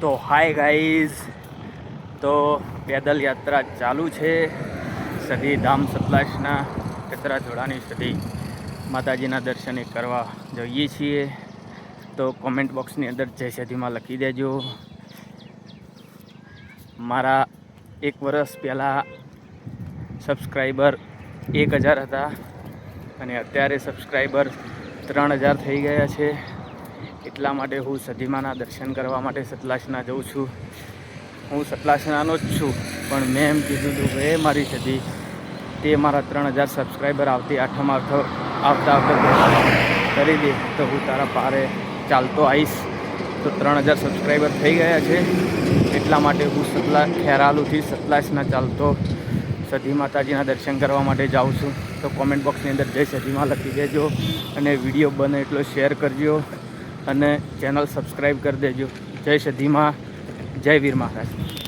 તો hi guys તો પેદલ યાત્રા ચાલુ છે. સદી ધામ સતલાસના કચરા જોડાની સદી માતાજીના દર્શને કરવા જઈએ છીએ. તો કોમેન્ટ બોક્સની અંદર જય સદીમાં લખી દેજો. મારા એક વર્ષ પહેલાં સબસ્ક્રાઈબર એક હજાર હતા. અને અત્યારે સબસ્ક્રાઈબર ત્રણ હજાર થઈ ગયા છે. એટલા માટે હું સદીમાના દર્શન કરવા માટે સતલાસના જઉં છું. હું સતલાસનાનો જ છું, પણ મેં એમ કીધું હતું કે મારી સદી તે મારા ત્રણ હજાર સબસ્ક્રાઈબર આવતી આઠમ આવતો, આવતા આવતા કરી દે, તો હું તારા પારે ચાલતો આવીશ. તો ત્રણ હજાર સબસ્ક્રાઈબર થઈ ગયા છે, એટલા માટે હું સતલા, ખેરાલુથી સતલાસના ચાલતો સધી માતાજીના દર્શન કરવા માટે જાઉં છું. તો કોમેન્ટ બોક્સની અંદર જય સધીમાં લખી દેજો અને વીડિયો બને એટલો શેર કરજો. અને ચેનલ સબસ્ક્રાઈબ કરી દેજો. જય સતીમાં જય વીર મહારાજ.